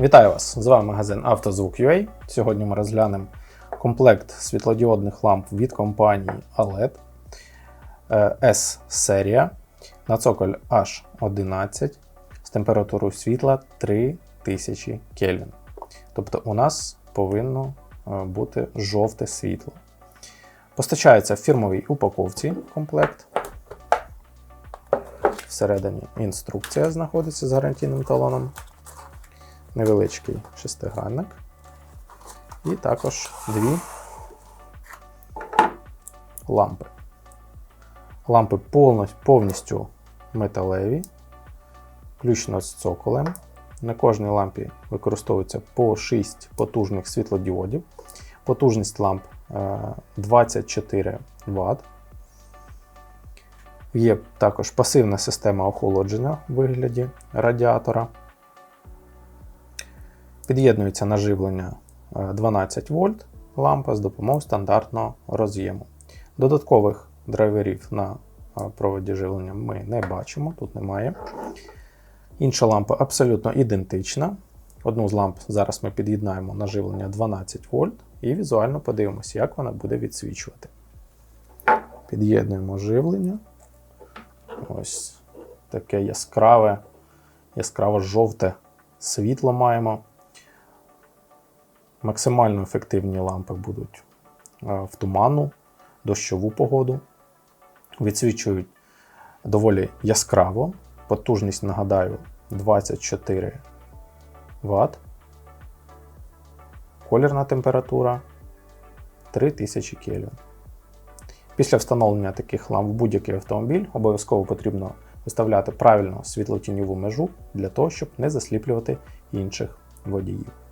Вітаю вас! З вами магазин «Автозвук.UA». Сьогодні ми розглянемо комплект світлодіодних ламп від компанії OLED е, S-серія на цоколь H11 з температурою світла 3000 Кельвін. Тобто у нас повинно е, бути жовте світло. Постачається в фірмовій упаковці комплект. Всередині інструкція знаходиться з гарантійним талоном невеличкий шестигранник. І також дві лампи. Лампи повністю, металеві, включно з цоколем. На кожній лампі використовується по 6 потужних світлодіодів. Потужність ламп е, 24 Вт. Є також пасивна система охолодження у вигляді радіатора. Під'єднується наживлення е, 12 вольт лампа з допомогою стандартного роз'єму. Додаткових драйверів на е, проводі живлення ми не бачимо, тут немає. Інша лампа абсолютно ідентична. Одну з ламп зараз ми під'єднаємо на живлення 12 вольт і візуально подивимося, як вона буде відсвічувати. Під'єднуємо живлення. Ось таке яскраве, яскраво жовте світло маємо. Максимально ефективні лампи будуть е, в туманну, дощову погоду. Відсвічують доволі яскраво. Потужність, нагадаю, 24 Вт. Колірна температура 3000 Кельвін. Після встановлення таких ламп в будь-який автомобіль обов'язково потрібно виставляти правильну світлотіньову межу для того, щоб не засліплювати інших водіїв.